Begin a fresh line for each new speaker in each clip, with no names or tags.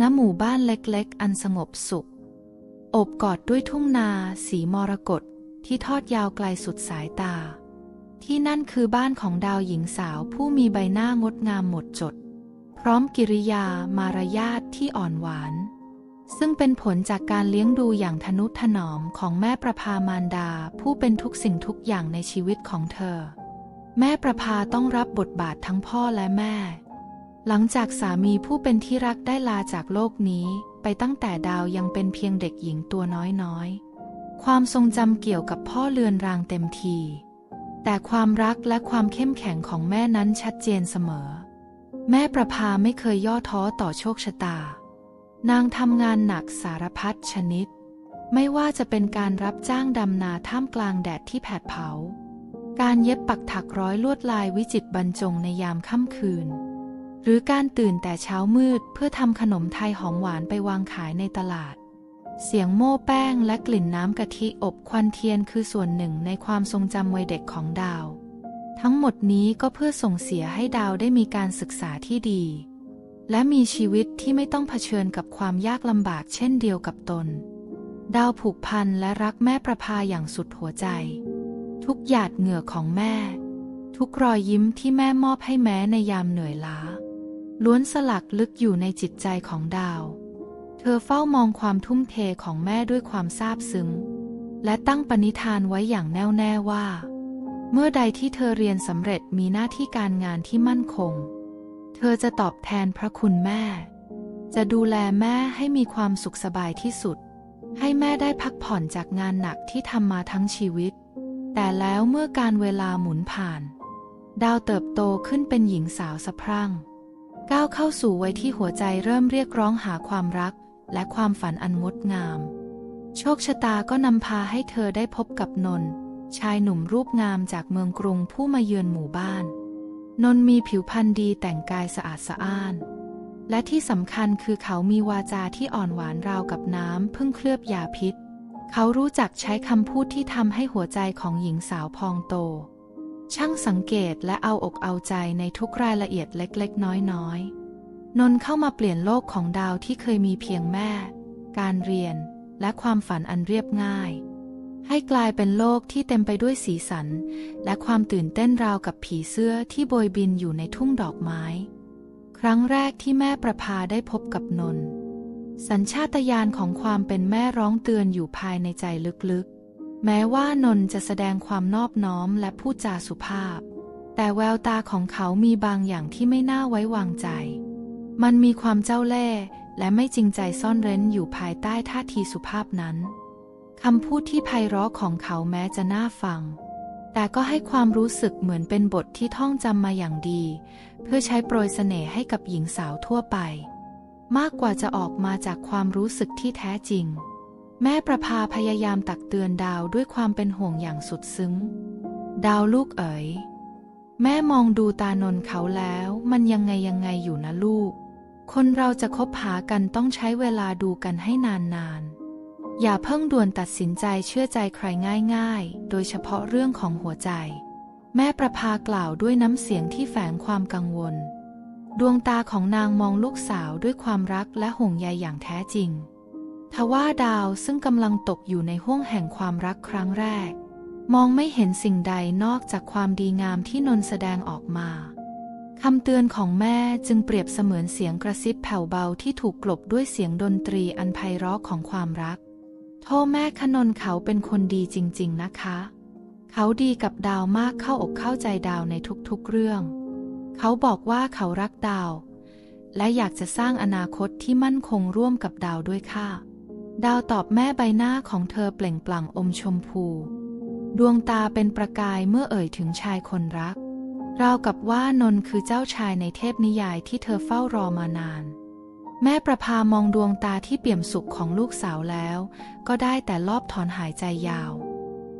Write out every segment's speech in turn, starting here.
ณหมู่บ้านเล็กๆ อันสงบสุขโอบกอดด้วยทุ่งนา สีมรกตที่ทอดยาวไกลสุดสายตา ที่นั่นคือบ้านของดาวหญิงสาวผู้มีใบหน้างดงามหมดจด พร้อมกิริยามารยาทที่อ่อนหวาน ซึ่งเป็นผลจากการเลี้ยงดูอย่างทนุถนอมของแม่ประภามารดาผู้เป็นทุกสิ่งทุกอย่างในชีวิตของเธอ แม่ประภาต้องรับบทบาททั้งพ่อและแม่ หลังจากสามีผู้เป็นที่รักได้ลาจากโลกนี้ ไปตั้งแต่ดาวยังเป็นเพียงเด็กหญิงตัวน้อยๆ ความทรงจำเกี่ยวกับพ่อเลือนรางเต็มที แต่ความรักและความเข้มแข็งของแม่นั้นชัดเจนเสมอ แม่ประภาไม่เคยย่อท้อต่อโชคชะตา นางทำงานหนักสารพัดชนิด ไม่ว่าจะเป็นการรับจ้างดำนาท่ามกลางแดดที่แผดเผา การเย็บปักถักร้อยลวดลายวิจิตรบรรจงในยามค่ำคืน หรือการตื่นแต่เช้ามืดเพื่อทำขนมไทยหอมหวานไปวางขายในตลาด เสียงโม่แป้งและกลิ่นน้ำกะทิอบควันเทียนคือส่วนหนึ่งในความทรงจำวัยเด็กของดาว ทั้งหมดนี้ก็เพื่อส่งเสียให้ดาวได้มีการศึกษาที่ดี และมีชีวิตที่ไม่ต้องเผชิญกับความยากลำบากเช่นเดียวกับตน ดาวผูกพันและรักแม่ประภาอย่างสุดหัวใจ ทุกหยาดเหงื่อของแม่ ทุกรอยยิ้มที่แม่มอบให้แม้ในยามเหนื่อยล้า ล้วนสลักลึกอยู่ในจิตใจของดาว เธอเฝ้ามองความทุ่มเทของแม่ด้วยความซาบซึ้ง และตั้งปณิธานไว้อย่างแน่วแน่ว่า เมื่อใดที่เธอเรียนสำเร็จมีหน้าที่การงานที่มั่นคง เธอจะตอบแทนพระคุณแม่ จะดูแลแม่ให้มีความสุขสบายที่สุด ให้แม่ได้พักผ่อนจากงานหนักที่ทำมาทั้งชีวิต แต่แล้วเมื่อการเวลาหมุนผ่าน ดาวเติบโตขึ้นเป็นหญิงสาวสะพรั่ง ก้าวเข้าสู่วัยที่หัวใจเริ่มเรียกร้องหาความรัก และความฝันอันงดงาม โชคชะตาก็นำพาให้เธอได้พบกับนนท์ชายหนุ่มรูปงามจากเมืองกรุงผู้มาเยือนหมู่บ้าน นนท์มีผิวพรรณดีแต่งกายสะอาดสะอ้าน และที่สำคัญคือเขามีวาจาที่อ่อนหวานราวกับน้ำพิ่งเคลือบยาพิษ เขารู้จักใช้คำพูดที่ทำให้หัวใจของหญิงสาวพองโต ช่างสังเกตและเอาอกเอาใจในทุกรายละเอียดเล็ก ๆ น้อยๆ นนท์เข้ามาเปลี่ยนโลกของดาวที่เคยมีเพียงแม่ การเรียน และความฝันอันเรียบง่าย ให้กลายเป็นโลกที่เต็มไปด้วยสีสัน และความตื่นเต้นราวกับผีเสื้อที่โบยบินอยู่ในทุ่งดอกไม้ ครั้งแรกที่แม่ประภาได้พบกับนนท์สัญชาตญาณของความเป็นแม่ร้องเตือนอยู่ภายในใจลึกๆ แม้ว่านนจะแสดงความนอบน้อมและพูดจาสุภาพ แต่แววตาของเขามีบางอย่างที่ไม่น่าไว้วางใจ มันมีความเจ้าเล่ห์และไม่จริงใจซ่อนเร้นอยู่ภายใต้ท่าทีสุภาพนั้นคำพูดที่ไพเราะของเขาแม้จะน่าฟัง แต่ก็ให้ความรู้สึกเหมือนเป็นบทที่ท่องจำมาอย่างดี เพื่อใช้โปรยเสน่ห์ให้กับหญิงสาวทั่วไป มากกว่าจะออกมาจากความรู้สึกที่แท้จริง แม่ประภาพยายามตักเตือนดาวด้วยความเป็นห่วงอย่างสุดซึ้ง ดาวลูกเอ๋ย แม่มองดูตานนเขาแล้ว มันยังไงยังไงอยู่นะลูก คนเราจะคบหากันต้องใช้เวลาดูกันให้นานๆ อย่าเพิ่งด่วนตัดสินใจเชื่อใจใครง่ายๆ โดยเฉพาะเรื่องของหัวใจ แม่ประภากล่าวด้วยน้ำเสียงที่แฝงความกังวล ดวงตาของนางมองลูกสาวด้วยความรักและห่วงใยอย่างแท้จริง ทว่าดาวซึ่งกำลังตกอยู่ในห้วงแห่งความรักครั้งแรก มองไม่เห็นสิ่งใดนอกจากความดีงามที่นนแสดงออกมาคำเตือนของแม่จึงเปรียบเสมือนเสียงกระซิบแผ่วเบาที่ถูกกลบด้วยเสียงดนตรีอันไพเราะของความรัก โทษแม่ขนนเขาเป็นคนดีจริง ๆนะคะ เขาดีกับดาวมากเข้าอกเข้าใจดาวในทุกๆเรื่อง เขาบอกว่าเขารักดาว และอยากจะสร้างอนาคตที่มั่นคงร่วมกับดาวด้วยค่ะ ดาวตอบแม่ใบหน้าของเธอเปล่งปลั่งอมชมพู ดวงตาเป็นประกายเมื่อเอ่ยถึงชายคนรัก ราวกับว่านนคือเจ้าชายในเทพนิยายที่เธอเฝ้ารอมานาน แม่ประพามองดวงตาที่เปี่ยมสุขของลูกสาวแล้ว ก็ได้แต่รอบถอนหายใจยาว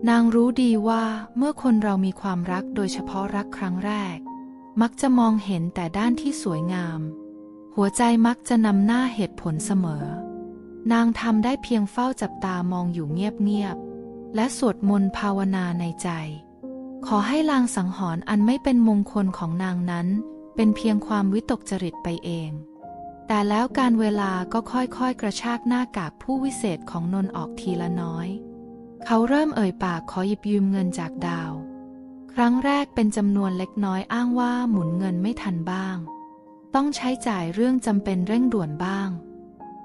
นางรู้ดีว่าเมื่อคนเรามีความรักโดยเฉพาะรักครั้งแรก มักจะมองเห็นแต่ด้านที่สวยงาม หัวใจมักจะนำหน้าเหตุผลเสมอ นางทำได้เพียงเฝ้าจับตามองอยู่เงียบๆ และสวดมนต์ภาวนาในใจ ขอให้ลางสังหรณ์อันไม่เป็นมงคลของนางนั้น เป็นเพียงความวิตกจริตไปเอง แต่แล้วการเวลาก็ค่อยๆ กระชากหน้ากากผู้วิเศษของนนท์ออกทีละน้อย เขาเริ่มเอ่ยปากขอหยิบยืมเงินจากดาว ครั้งแรกเป็นจำนวนเล็กน้อยอ้างว่าหมุนเงินไม่ทันบ้าง ต้องใช้จ่ายเรื่องจำเป็นเร่งด่วนบ้าง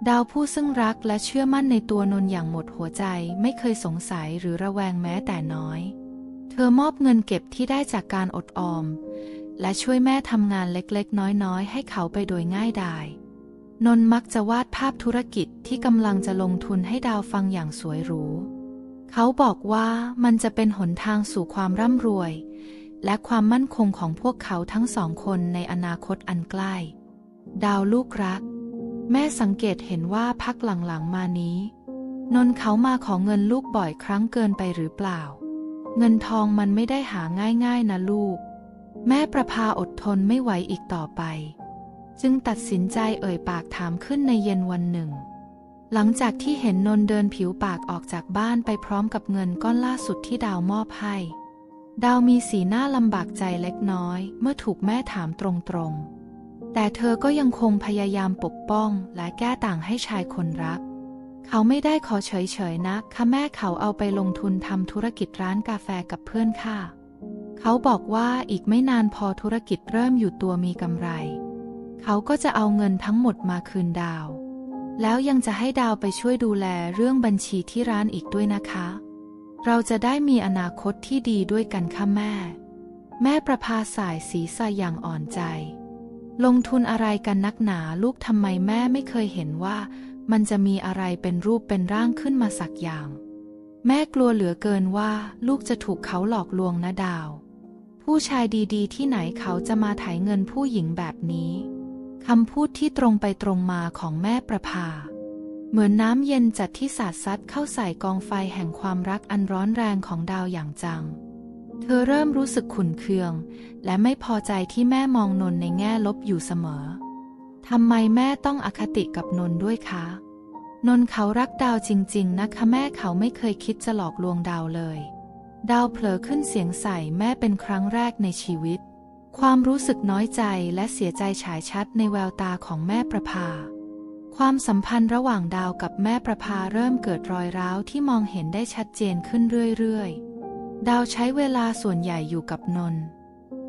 ดาวผู้ซึ่งรักและเชื่อมั่นในตัวนนท์อย่างหมดหัวใจไม่เคยสงสัยหรือระแวงแม้แต่น้อย เธอมอบเงินเก็บที่ได้จากการอดออม และช่วยแม่ทำงานเล็กๆ น้อยๆ ให้เขาไปโดยง่ายดาย นนท์มักจะวาดภาพธุรกิจที่กำลังจะลงทุนให้ดาวฟังอย่างสวยหรู เขาบอกว่ามันจะเป็นหนทางสู่ความร่ำรวย และความมั่นคงของพวกเขาทั้งสองคนในอนาคตอันใกล้ ดาวลูกรัก แม่สังเกตเห็นว่าพักหลังๆมานี้ นนท์เขามาขอเงินลูกบ่อยครั้งเกินไปหรือเปล่า เงินทองมันไม่ได้หาง่ายๆนะลูก แม่ประภาอดทนไม่ไหวอีกต่อไป จึงตัดสินใจเอ่ยปากถามขึ้นในเย็นวันหนึ่ง หลังจากที่เห็นนนท์เดินผิวปากออกจากบ้านไปพร้อมกับเงินก้อนล่าสุดที่ดาวมอบให้ ดาวมีสีหน้าลำบากใจเล็กน้อย เมื่อถูกแม่ถามตรงๆ แต่เธอก็ยังคงพยายามปกป้องและแก้ต่างให้ชายคนรัก เขาไม่ได้ขอเฉยๆนะค่ะแม่เขาเอาไปลงทุนทำธุรกิจร้านกาแฟกับเพื่อนค่ะ เขาบอกว่าอีกไม่นานพอธุรกิจเริ่มอยู่ตัวมีกำไร เขาก็จะเอาเงินทั้งหมดมาคืนดาว แล้วยังจะให้ดาวไปช่วยดูแลเรื่องบัญชีที่ร้านอีกด้วยนะคะ เราจะได้มีอนาคตที่ดีด้วยกันค่ะแม่ แม่ประภาสายสีสายอย่างอ่อนใจ ลงทุนอะไรกันนักหนาลูกทำไมแม่ไม่เคยเห็นว่า มันจะมีอะไรเป็นรูปเป็นร่างขึ้นมาสักอย่าง แม่กลัวเหลือเกินว่า ลูกจะถูกเขาหลอกลวงนะดาว ผู้ชายดีๆ ที่ไหนเขาจะมาถ่ายเงินผู้หญิงแบบนี้คำพูดที่ตรงไปตรงมาของแม่ประภา เหมือนน้ำเย็นจัดที่สาดซัดเข้าใส่กองไฟแห่งความรักอันร้อนแรงของดาวอย่างจัง เธอเริ่มรู้สึกขุนเคือง และไม่พอใจที่แม่มองนนในแง่ลบอยู่เสมอ ทำไมแม่ต้องอคติกับนนด้วยคะ นนเขารักดาวจริง ๆ นะคะแม่เขาไม่เคยคิดจะหลอกลวงดาวเลย ดาวเผลอขึ้นเสียงใส่แม่เป็นครั้งแรกในชีวิต ความรู้สึกน้อยใจและเสียใจฉายชัดในแววตาของแม่ประภา ความสัมพันธ์ระหว่างดาวกับแม่ประภาเริ่มเกิดรอยร้าวที่มองเห็นได้ชัดเจนขึ้นเรื่อย ๆ ดาวใช้เวลาส่วนใหญ่อยู่กับนน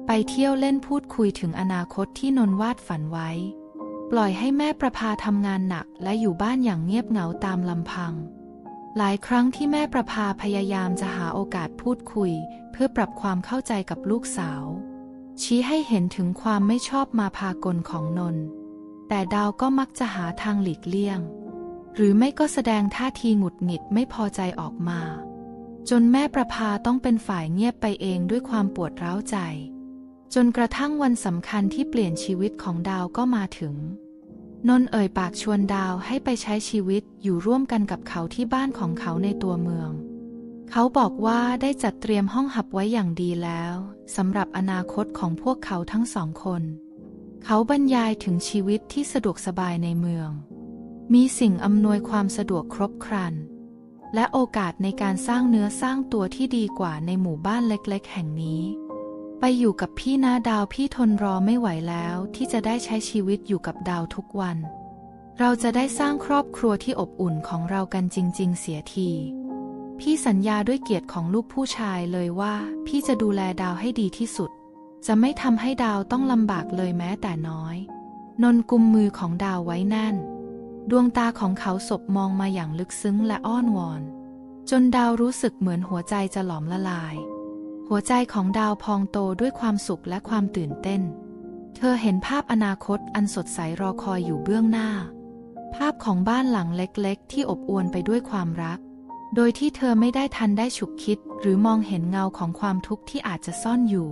ไปเที่ยวเล่นพูดคุยถึงอนาคตที่นนวาดฝันไว้ ปล่อยให้แม่ประภาทำงานหนักและอยู่บ้านอย่างเงียบเหงาตามลำพัง หลายครั้งที่แม่ประภาพยายามจะหาโอกาสพูดคุย เพื่อปรับความเข้าใจกับลูกสาว ชี้ให้เห็นถึงความไม่ชอบมาพากลของนน แต่ดาวก็มักจะหาทางหลีกเลี่ยง หรือไม่ก็แสดงท่าทีหงุดหงิดไม่พอใจออกมา จนแม่ประภาต้องเป็นฝ่ายเงียบไปเองด้วยความปวดร้าวใจ จนกระทั่งวันสำคัญที่เปลี่ยนชีวิตของดาวก็มาถึง นนเอ่ยปากชวนดาวให้ไปใช้ชีวิตอยู่ร่วมกันกับเขาที่บ้านของเขาในตัวเมือง เขาบอกว่าได้จัดเตรียมห้องหับไว้อย่างดีแล้วสำหรับอนาคตของพวกเขาทั้งสองคน เขาบรรยายถึงชีวิตที่สะดวกสบายในเมือง มีสิ่งอำนวยความสะดวกครบครัน และโอกาสในการสร้างเนื้อสร้างตัวที่ดีกว่าในหมู่บ้านเล็กๆ แห่งนี้ ไปอยู่กับพี่นาดาวพี่ทนรอไม่ไหวแล้วที่จะได้ใช้ชีวิตอยู่กับดาวทุกวัน เราจะได้สร้างครอบครัวที่อบอุ่นของเรากันจริง ๆ เสียที พี่สัญญาด้วยเกียรติของลูกผู้ชายเลยว่า พี่จะดูแลดาวให้ดีที่สุด จะไม่ทำให้ดาวต้องลำบากเลยแม้แต่น้อย นนกุมมือของดาวไว้แน่น ดวงตาของเขาสบมองมาอย่างลึกซึ้งและอ้อนวอน จนดาวรู้สึกเหมือนหัวใจจะหลอมละลาย หัวใจของดาวพองโตด้วยความสุขและความตื่นเต้น เธอเห็นภาพอนาคตอันสดใสรอคอยอยู่เบื้องหน้า ภาพของบ้านหลังเล็กๆ ที่อบอวลไปด้วยความรัก โดยที่เธอไม่ได้ทันได้ฉุกคิด หรือมองเห็นเงาของความทุกข์ที่อาจจะซ่อนอยู่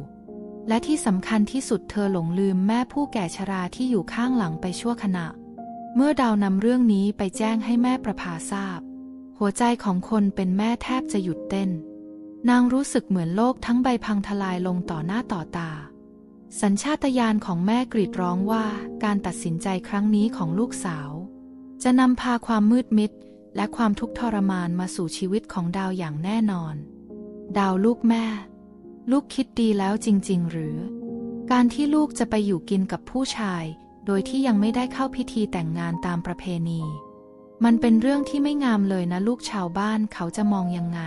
และที่สำคัญที่สุดเธอหลงลืมแม่ผู้แก่ชราที่อยู่ข้างหลังไปชั่วขณะ เมื่อดาวนำเรื่องนี้ไปแจ้งให้แม่ประภาทราบ หัวใจของคนเป็นแม่แทบจะหยุดเต้น นางรู้สึกเหมือนโลกทั้งใบพังทลายลงต่อหน้าต่อตา สัญชาตญาณของแม่กรีดร้องว่าการตัดสินใจครั้งนี้ของลูกสาว จะนำพาความมืดมิด และความทุกข์ทรมานมาสู่ชีวิตของดาวอย่างแน่นอน ดาวลูกแม่ ลูกคิดดีแล้วจริง ๆ หรือ การที่ลูกจะไปอยู่กินกับผู้ชาย โดยที่ยังไม่ได้เข้าพิธีแต่งงานตามประเพณี มันเป็นเรื่องที่ไม่งามเลยนะลูกชาวบ้านเขาจะมองยังไง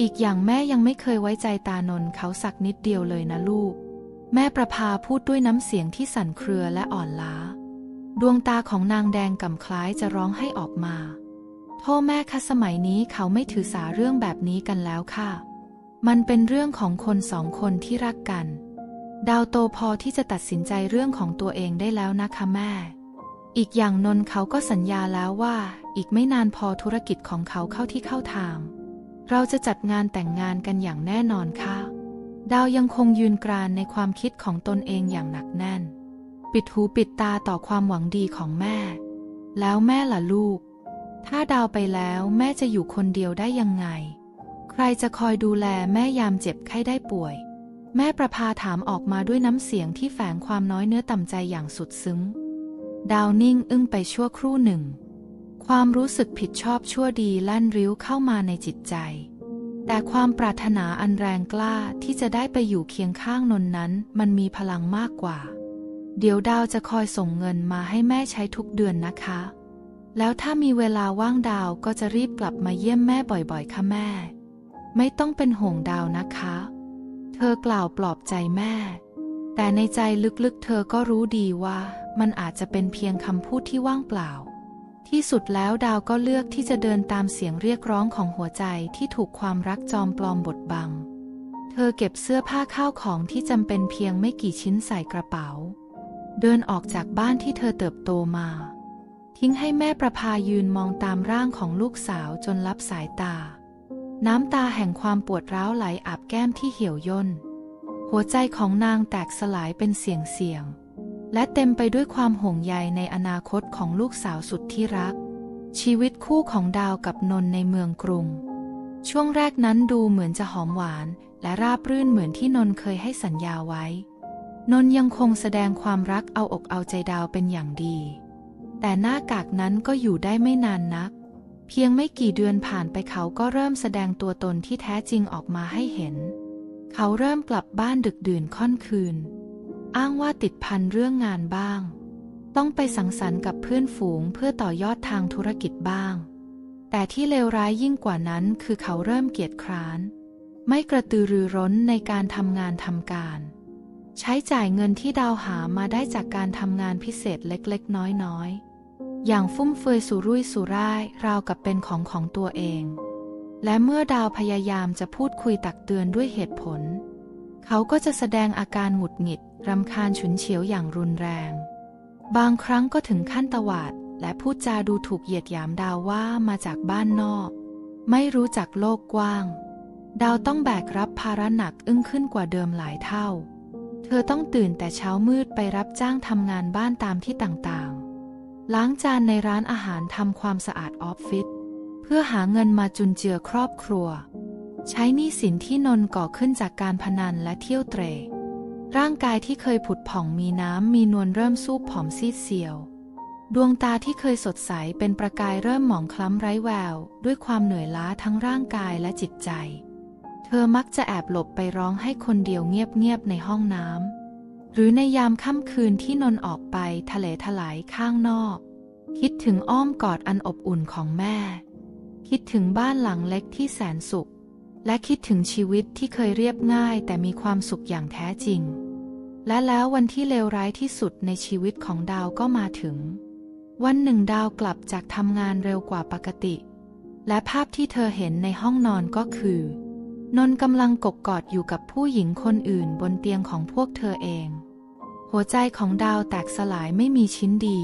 อีกอย่างแม่ยังไม่เคยไว้ใจตานนเขาสักนิดเดียวเลยนะลูก แม่ประภาพูดด้วยน้ำเสียงที่สั่นเครือและอ่อนล้า ดวงตาของนางแดงก่ำคล้ายจะร้องให้ออกมาโทษแม่คะสมัยนี้เขาไม่ถือสาเรื่องแบบนี้กันแล้วค่ะ มันเป็นเรื่องของคนสองคนที่รักกัน ดาวโตพอที่จะตัดสินใจเรื่องของตัวเองได้แล้วนะคะแม่ อีกอย่างนนเขาก็สัญญาแล้วว่า อีกไม่นานพอธุรกิจของเขาเข้าที่เข้าทาง เราจะจัดงานแต่งงานกันอย่างแน่นอนค่ะ ดาวยังคงยืนกรานในความคิดของตนเองอย่างหนักแน่น ปิดหูปิดตาต่อความหวังดีของแม่ แล้วแม่ล่ะลูก ถ้าดาวไปแล้วแม่จะอยู่คนเดียวได้ยังไง ใครจะคอยดูแลแม่ยามเจ็บไข้ได้ป่วย แม่ประภาถามออกมาด้วยน้ำเสียงที่แฝงความน้อยเนื้อต่ำใจอย่างสุดซึ้ง ดาวนิ่งอึ้งไปชั่วครู่หนึ่ง ความรู้สึกผิดชอบชั่วดีลั่นริ้วเข้ามาในจิตใจ แต่ความปรารถนาอันแรงกล้าที่จะได้ไปอยู่เคียงข้างนนนั้น มันมีพลังมากกว่า เดี๋ยวดาวจะคอยส่งเงินมาให้แม่ใช้ทุกเดือนนะคะ แล้วถ้ามีเวลาว่างดาวก็จะรีบกลับมาเยี่ยมแม่บ่อยๆ ค่ะแม่ ไม่ต้องเป็นห่วงดาวนะคะ เธอกล่าวปลอบใจแม่ แต่ในใจลึกๆ เธอก็รู้ดีว่ามันอาจจะเป็นเพียงคำพูดที่ว่างเปล่า ที่สุดแล้วดาวก็เลือกที่จะเดินตามเสียงเรียกร้องของหัวใจที่ถูกความรักจอมปลอมบดบัง เธอเก็บเสื้อผ้าข้าวของที่จำเป็นเพียงไม่กี่ชิ้นใส่กระเป๋า เดินออกจากบ้านที่เธอเติบโตมา ทิ้งให้แม่ประภายืนมองตามร่างของลูกสาวจนลับสายตา น้ำตาแห่งความปวดร้าวไหลอาบแก้มที่เหี่ยวย่น หัวใจของนางแตกสลายเป็นเสียงเสียง และเต็มไปด้วยความห่วงใยในอนาคตของลูกสาวสุดที่รัก ชีวิตคู่ของดาวกับนนท์ในเมืองกรุง ช่วงแรกนั้นดูเหมือนจะหอมหวาน และราบรื่นเหมือนที่นนท์เคยให้สัญญาไว้ นนท์ยังคงแสดงความรักเอาอกเอาใจดาวเป็นอย่างดี แต่หน้ากากนั้นก็อยู่ได้ไม่นานนัก พียงไม่กี่เดือนผ่านไปเขาก็เริ่มแสดงตัวตนที่แท้จริงออกมาให้เห็น เขาเริ่มกลับบ้านดึกดื่นค่อนคืน อ้างว่าติดพันเรื่องงานบ้าง ต้องไปสังสรรค์กับเพื่อนฝูงเพื่อต่อยอดทางธุรกิจบ้าง แต่ที่เลวร้ายยิ่งกว่านั้นคือเขาเริ่มเกียจคร้าน ไม่กระตือรือร้นในการทำงานทำการ ใช้จ่ายเงินที่ดาวหามาได้จากการทำงานพิเศษเล็กๆ น้อยๆ อย่างฟุ่มเฟือยสุรุ่ยสุร่ายราวกับเป็นของของตัวเอง และเมื่อดาวพยายามจะพูดคุยตักเตือนด้วยเหตุผล เขาก็จะแสดงอาการหงุดหงิดรำคาญฉุนเฉียวอย่างรุนแรง บางครั้งก็ถึงขั้นตวาด และพูดจาดูถูกเหยียดหยามดาวว่ามาจากบ้านนอก ไม่รู้จักโลกกว้าง ดาวต้องแบกรับภาระหนักอึ้งขึ้นกว่าเดิมหลายเท่า เธอต้องตื่นแต่เช้ามืดไปรับจ้างทำงานบ้านตามที่ต่าง ล้างจานในร้านอาหารทำความสะอาดออฟฟิศเพื่อหาเงินมาจุนเจือครอบครัว ใช้หนี้สินที่นนก่อขึ้นจากการพนันและเที่ยวเตร ร่างกายที่เคยผุดผ่องมีน้ำมีนวลเริ่มสูบผอมซีดเซียว ดวงตาที่เคยสดใสเป็นประกายเริ่มหมองคล้ำไร้แวว ด้วยความเหนื่อยล้าทั้งร่างกายและจิตใจ เธอมักจะแอบหลบไปร้องให้คนเดียวเงียบๆในห้องน้ำ หรือในยามค่ำคืนที่นนออกไปทะเลถลายข้างนอก คิดถึงอ้อมกอดอันอบอุ่นของแม่ คิดถึงบ้านหลังเล็กที่แสนสุข และคิดถึงชีวิตที่เคยเรียบง่ายแต่มีความสุขอย่างแท้จริง และแล้ววันที่เลวร้ายที่สุดในชีวิตของดาวก็มาถึง วันหนึ่งดาวกลับจากทำงานเร็วกว่าปกติ และภาพที่เธอเห็นในห้องนอนก็คือนนกำลังกกกอดอยู่กับผู้หญิงคนอื่นบนเตียงของพวกเธอเอง หัวใจของดาวแตกสลายไม่มีชิ้นดี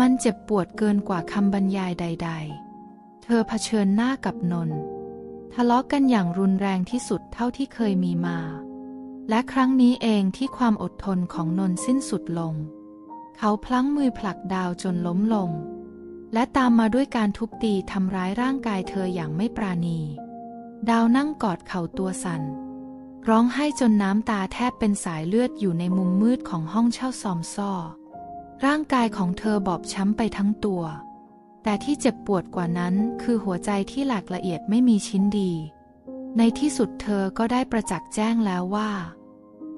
มันเจ็บปวดเกินกว่าคำบรรยายใด ๆ เธอเผชิญหน้ากับนน ทะเลาะกันอย่างรุนแรงที่สุดเท่าที่เคยมีมา และครั้งนี้เองที่ความอดทนของนนสิ้นสุดลง เขาพลั้งมือผลักดาวจนล้มลง และตามมาด้วยการทุบตีทำร้ายร่างกายเธออย่างไม่ปราณี ดาวนั่งกอดเข่าตัวสัน่น ร้องไห้จนน้ำตาแทบเป็นสายเลือดอยู่ในมุมมืดของห้องเช่าซอมซ่อ ร่างกายของเธอบอบช้ำไปทั้งตัว แต่ที่เจ็บปวดกว่านั้นคือหัวใจที่หลากละเอียดไม่มีชิ้นดี ในที่สุดเธอก็ได้ประจักษ์แจ้งแล้วว่า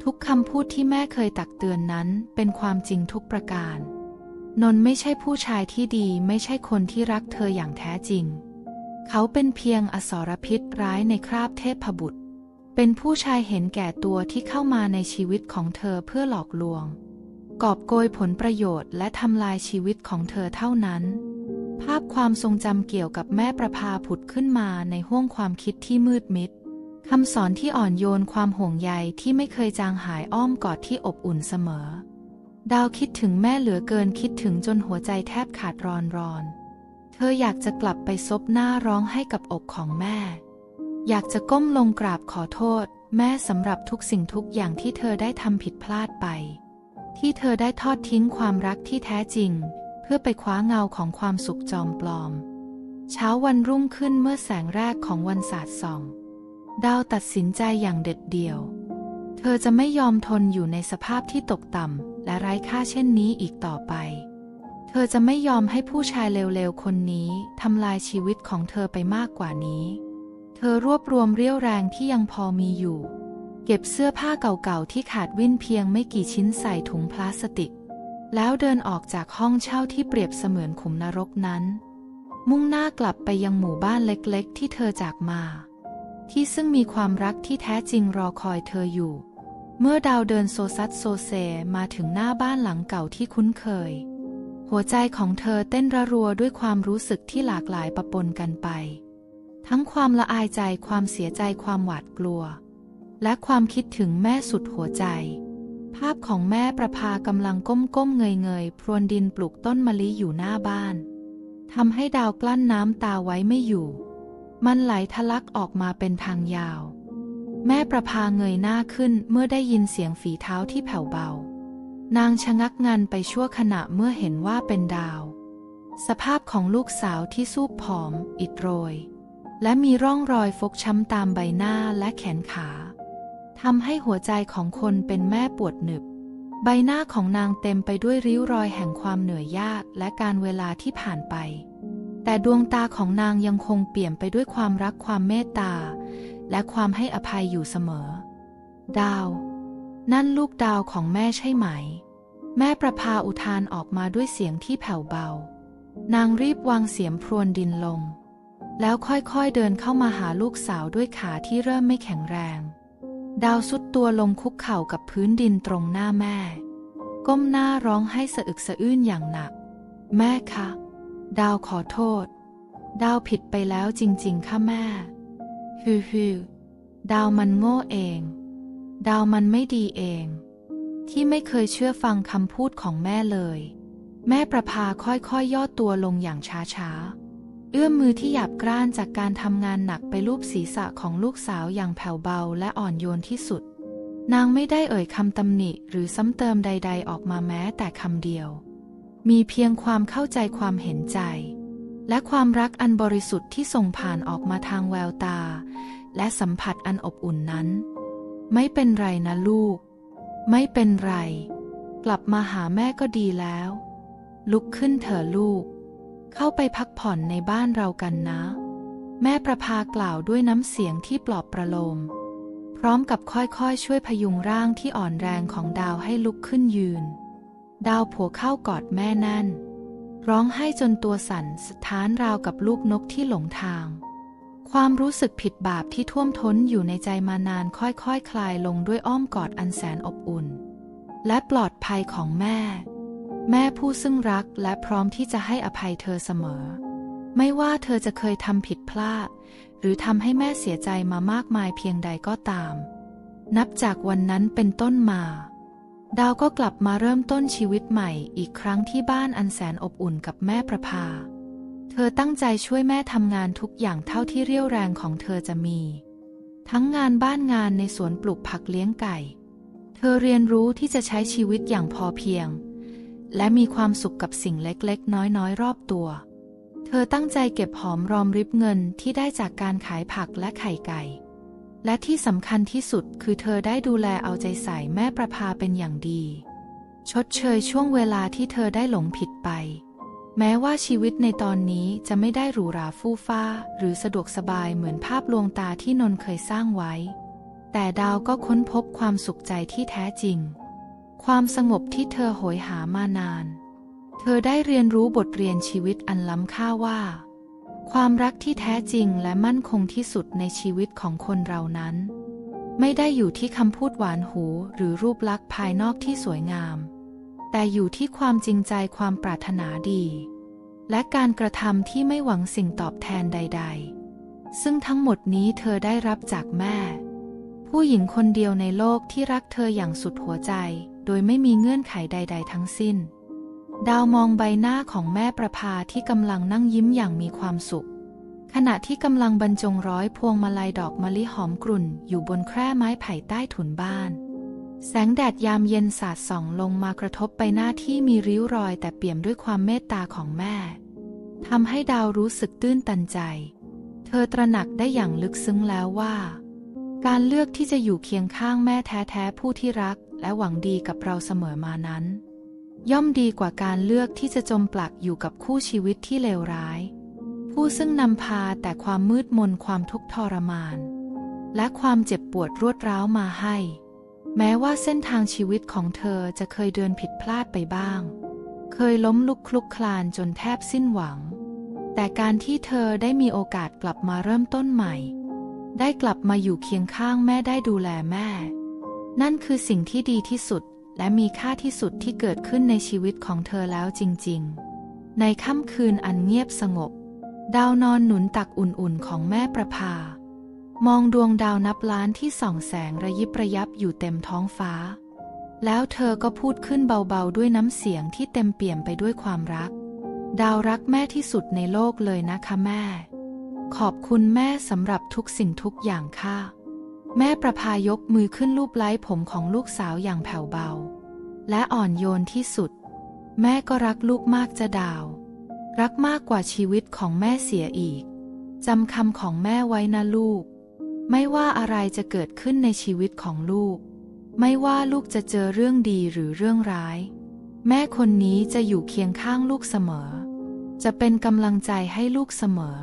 ทุกคำพูดที่แม่เคยตักเตือนนั้นเป็นความจริงทุกประการ นนท์ไม่ใช่ผู้ชายที่ดีไม่ใช่คนที่รักเธออย่างแท้จริง เขาเป็นเพียงอสรพิษร้ายในคราบเทพบุตร เป็นผู้ชายเห็นแก่ตัวที่เข้ามาในชีวิตของเธอเพื่อหลอกลวง กอบโกยผลประโยชน์และทำลายชีวิตของเธอเท่านั้น ภาพความทรงจำเกี่ยวกับแม่ประภาผุดขึ้นมาในห้วงความคิดที่มืดมิดคำสอนที่อ่อนโยนความห่วงใยที่ไม่เคยจางหายอ้อมกอดที่อบอุ่นเสมอ ดาวคิดถึงแม่เหลือเกินคิดถึงจนหัวใจแทบขาดรอนรอน เธออยากจะกลับไปซบหน้าร้องให้กับอกของแม่ อยากจะก้มลงกราบขอโทษ แม่สำหรับทุกสิ่งทุกอย่างที่เธอได้ทำผิดพลาดไป ที่เธอได้ทอดทิ้งความรักที่แท้จริง เพื่อไปคว้าเงาของความสุขจอมปลอม เช้าวันรุ่งขึ้นเมื่อแสงแรกของวันสาดส่อง ดาวตัดสินใจอย่างเด็ดเดี่ยว เธอจะไม่ยอมทนอยู่ในสภาพที่ตกต่ำและไร้ค่าเช่นนี้อีกต่อไป เธอจะไม่ยอมให้ผู้ชายเลวๆคนนี้ทำลายชีวิตของเธอไปมากกว่านี้ เธอรวบรวมเรี่ยวแรงที่ยังพอมีอยู่ เก็บเสื้อผ้าเก่าๆที่ขาดวิ่นเพียงไม่กี่ชิ้นใส่ถุงพลาสติก แล้วเดินออกจากห้องเช่าที่เปรียบเสมือนขุมนรกนั้น มุ่งหน้ากลับไปยังหมู่บ้านเล็กๆ ที่เธอจากมา ที่ซึ่งมีความรักที่แท้จริงรอคอยเธออยู่ เมื่อดาวเดินโซซัดโซเซมาถึงหน้าบ้านหลังเก่าที่คุ้นเคย หัวใจของเธอเต้นระรัวด้วยความรู้สึกที่หลากหลายปะปนกันไป ทั้งความละอายใจความเสียใจความหวาดกลัว และความคิดถึงแม่สุดหัวใจ ภาพของแม่ประภากำลังก้มๆเงยๆพรวนดินปลูกต้นมะลิอยู่หน้าบ้านทำให้ดาวกลั้นน้ำตาไว้ไม่อยู่ มันไหลทะลักออกมาเป็นทางยาว แม่ประภาเงยหน้าขึ้นเมื่อได้ยินเสียงฝีเท้าที่แผ่วเบา นางชะงักงันไปชั่วขณะเมื่อเห็นว่าเป็นดาว สภาพของลูกสาวที่สูบผอม อิดโรย และมีร่องรอยฟกช้ำตามใบหน้าและแขนขาทำให้หัวใจของคนเป็นแม่ปวดหนึบ ใบหน้าของนางเต็มไปด้วยริ้วรอยแห่งความเหนื่อยยากและการเวลาที่ผ่านไป แต่ดวงตาของนางยังคงเปี่ยมไปด้วยความรักความเมตตา และความให้อภัยอยู่เสมอ ดาว นั่นลูกดาวของแม่ใช่ไหม แม่ประภาอุทานออกมาด้วยเสียงที่แผ่วเบา นางรีบวางเสียมพรวนดินลง แล้วค่อยๆเดินเข้ามาหาลูกสาวด้วยขาที่เริ่มไม่แข็งแรง ดาวสุดตัวลงคุกเข่ากับพื้นดินตรงหน้าแม่ ก้มหน้าร้องให้สะอึกสะอื้นอย่างหนัก แม่คะ ดาวขอโทษ ดาวผิดไปแล้วจริงๆ ค่ะแม่ ฮือฮือดาวมันโง่เอง ดาวมันไม่ดีเอง ที่ไม่เคยเชื่อฟังคำพูดของแม่เลย แม่ประภาค่อยๆยย่อตัวลงอย่างช้าๆ เอื้อมมือที่หยาบกร้านจากการทำงานหนักไปลูบศีรษะของลูกสาวอย่างแผ่วเบาและอ่อนโยนที่สุด นางไม่ได้เอ่ยคำตำหนิหรือซ้ำเติมใด ๆ ออกมาแม้แต่คำเดียว มีเพียงความเข้าใจความเห็นใจ และความรักอันบริสุทธิ์ที่ส่งผ่านออกมาทางแววตา และสัมผัสอันอบอุ่นนั้น ไม่เป็นไรนะลูก ไม่เป็นไร กลับมาหาแม่ก็ดีแล้ว ลุกขึ้นเถอะลูก เข้าไปพักผ่อนในบ้านเรากันนะ แม่ประภากล่าวด้วยน้ำเสียงที่ปลอบประโลม พร้อมกับค่อยๆ ช่วยพยุงร่างที่อ่อนแรงของดาวให้ลุกขึ้นยืน ดาวผัวเข้ากอดแม่แน่น ร้องไห้จนตัวสั่นสะท้านราวกับลูกนกที่หลงทาง ความรู้สึกผิดบาปที่ท่วมท้นอยู่ในใจมานานค่อยๆคคลายลงด้วยอ้อมกอดอันแสนอบอุ่น และปลอดภัยของแม่ แม่ผู้ซึ่งรักและพร้อมที่จะให้อภัยเธอเสมอ ไม่ว่าเธอจะเคยทำผิดพลาด หรือทำให้แม่เสียใจมามากมายเพียงใดก็ตาม นับจากวันนั้นเป็นต้นมา ดาวก็กลับมาเริ่มต้นชีวิตใหม่อีกครั้งที่บ้านอันแสนอบอุ่นกับแม่ประภา เธอตั้งใจช่วยแม่ทำงานทุกอย่างเท่าที่เรี่ยวแรงของเธอจะมี ทั้งงานบ้านงานในสวนปลูกผักเลี้ยงไก่ เธอเรียนรู้ที่จะใช้ชีวิตอย่างพอเพียง และมีความสุขกับสิ่งเล็กๆ น้อยๆ รอบตัว เธอตั้งใจเก็บหอมรอมริบเงินที่ได้จากการขายผักและไข่ไก่ และที่สำคัญที่สุดคือเธอได้ดูแลเอาใจใส่แม่ประภาเป็นอย่างดี ชดเชยช่วงเวลาที่เธอได้หลงผิดไป แม้ว่าชีวิตในตอนนี้จะไม่ได้หรูหราฟู่ฟ้า หรือสะดวกสบายเหมือนภาพลวงตาที่นนเคยสร้างไว้ แต่ดาวก็ค้นพบความสุขใจที่แท้จริง ความสงบที่เธอโหยหามานาน เธอได้เรียนรู้บทเรียนชีวิตอันล้ำค่าว่า ความรักที่แท้จริงและมั่นคงที่สุดในชีวิตของคนเรานั้น ไม่ได้อยู่ที่คำพูดหวานหูหรือรูปลักษณ์ภายนอกที่สวยงาม แต่อยู่ที่ความจริงใจความปรารถนาดี และการกระทำที่ไม่หวังสิ่งตอบแทนใด ๆ ซึ่งทั้งหมดนี้เธอได้รับจากแม่ ผู้หญิงคนเดียวในโลกที่รักเธออย่างสุดหัวใจ โดยไม่มีเงื่อนไขใด ๆ ทั้งสิ้น ดาวมองใบหน้าของแม่ประภาที่กำลังนั่งยิ้มอย่างมีความสุข ขณะที่กำลังบรรจงร้อยพวงมาลัยดอกมะลิหอมกรุ่น อยู่บนแคร่ไม้ไผ่ใต้ถุนบ้าน แสงแดดยามเย็นสาดส่องลงมากระทบไปหน้าที่มีริ้วรอยแต่เปี่ยมด้วยความเมตตาของแม่ทำให้ดาวรู้สึกตื้นตันใจ เธอตระหนักได้อย่างลึกซึ้งแล้วว่า การเลือกที่จะอยู่เคียงข้างแม่แท้ๆผู้ที่รัก และหวังดีกับเราเสมอมานั้น ย่อมดีกว่าการเลือกที่จะจมปลักอยู่กับคู่ชีวิตที่เลวร้าย ผู้ซึ่งนำพาแต่ความมืดมนความทุกข์ทรมาน และความเจ็บปวดรวดร้าวมาให้ แม้ว่าเส้นทางชีวิตของเธอจะเคยเดินผิดพลาดไปบ้าง เคยล้มลุกคลุกคลานจนแทบสิ้นหวัง แต่การที่เธอได้มีโอกาสกลับมาเริ่มต้นใหม่ ได้กลับมาอยู่เคียงข้างแม่ได้ดูแลแม่ นั่นคือสิ่งที่ดีที่สุดและมีค่าที่สุดที่เกิดขึ้นในชีวิตของเธอแล้วจริงๆ ในค่ำคืนอันเงียบสงบ ดาวนอนหนุนตักอุ่นๆของแม่ประภา มองดวงดาวนับล้านที่ส่องแสงระยิบระยับอยู่เต็มท้องฟ้า แล้วเธอก็พูดขึ้นเบาๆด้วยน้ำเสียงที่เต็มเปี่ยมไปด้วยความรัก ดาวรักแม่ที่สุดในโลกเลยนะคะแม่ ขอบคุณแม่สำหรับทุกสิ่งทุกอย่างค่ะ แม่ประภายกมือขึ้นลูบไล้ผมของลูกสาวอย่างแผ่วเบา และอ่อนโยนที่สุด แม่ก็รักลูกมากจะดาว รักมากกว่าชีวิตของแม่เสียอีกจำคำของแม่ไว้นะลูก ไม่ว่าอะไรจะเกิดขึ้นในชีวิตของลูก ไม่ว่าลูกจะเจอเรื่องดีหรือเรื่องร้าย แม่คนนี้จะอยู่เคียงข้างลูกเสมอ จะเป็นกำลังใจให้ลูกเสมอ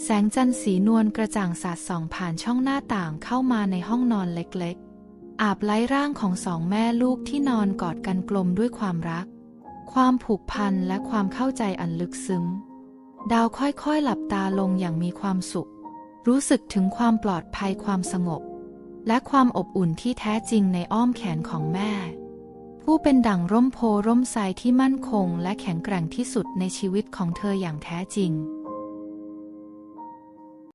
แสงจันทร์สีนวลกระจ่างสาดส่องผ่านช่องหน้าต่างเข้ามาในห้องนอนเล็กๆ อาบไล้ร่างของสองแม่ลูกที่นอนกอดกันกลมด้วยความรัก ความผูกพันและความเข้าใจอันลึกซึ้ง ดาวค่อยๆหลับตาลงอย่างมีความสุข รู้สึกถึงความปลอดภัยความสงบ และความอบอุ่นที่แท้จริงในอ้อมแขนของแม่ ผู้เป็นดั่งร่มโพร่มไทรที่มั่นคง และแข็งแกร่งที่สุดในชีวิตของเธออย่างแท้จริง